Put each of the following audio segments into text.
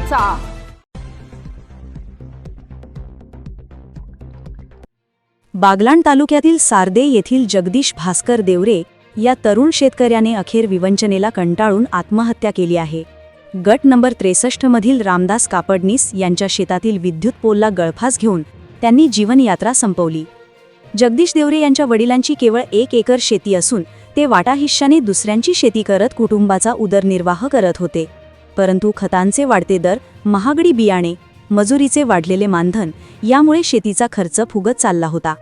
करायचा बागलाण तालुक्यातील सारदे येथील जगदीश भास्कर देवरे या तरुण शेतकऱ्याने अखेर विवंचनेला कंटाळून आत्महत्या केली आहे. गट नंबर त्रेसष्ट मधील रामदास कापडनीस यांच्या शेतातील विद्युत पोलला गळफास घेऊन त्यांनी जीवनयात्रा संपवली. जगदीश देवरे यांच्या वडिलांची केवळ एक एकर शेती असून ते वाटा हिश्शाने दुसऱ्यांची शेती करत कुटुंबाचा उदरनिर्वाह करत होते. परंतु खतांचे वाढते दर महागडी बियाणे मजुरीचे वाढलेले मानधन यामुळे शेतीचा खर्च फुगत चालला होता.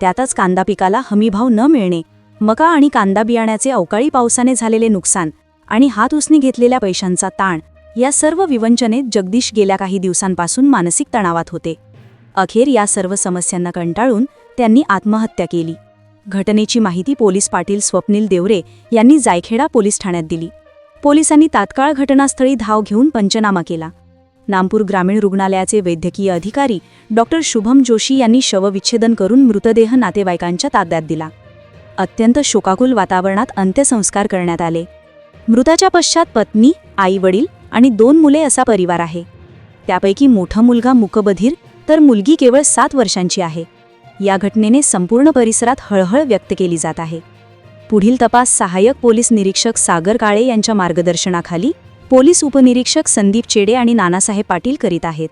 त्यातच कांदा पिकाला हमीभाव न मिळणे मका आणि कांदा बियाण्याचे अवकाळी पावसाने झालेले नुकसान आणि हात उसने घेतलेल्या पैशांचा ताण या सर्व विवंचनेत जगदीश गेल्या काही दिवसांपासून मानसिक तणावात होते. अखेर या सर्व समस्यांना कंटाळून त्यांनी आत्महत्या केली. घटनेची माहिती पोलीस पाटील स्वप्नील देवरे यांनी जायखेडा पोलीस ठाण्यात दिली. पोलिसांनी तात्काळ घटनास्थळी धाव घेऊन पंचनामा केला. नामपूर ग्रामीण रुग्णालयाचे वैद्यकीय अधिकारी डॉक्टर शुभम जोशी यांनी शवविच्छेदन करून मृतदेह नातेवाईकांच्या ताब्यात दिला. अत्यंत शोकाकुल वातावरणात अंत्यसंस्कार करण्यात आले. मृताच्या पश्चात पत्नी आई वडील आणि दोन मुले असा परिवार आहे. त्यापैकी मोठा मुलगा मुकबधीर तर मुलगी केवळ सात वर्षांची आहे. या घटनेने संपूर्ण परिसरात हळहळ व्यक्त केली जात आहे. पुढील तपास सहाय्यक पोलीस निरीक्षक सागर काळे यांच्या मार्गदर्शनाखाली पोलीस उपनिरीक्षक संदीप चेडे आणि नानासाहेब पाटील करीत आहेत.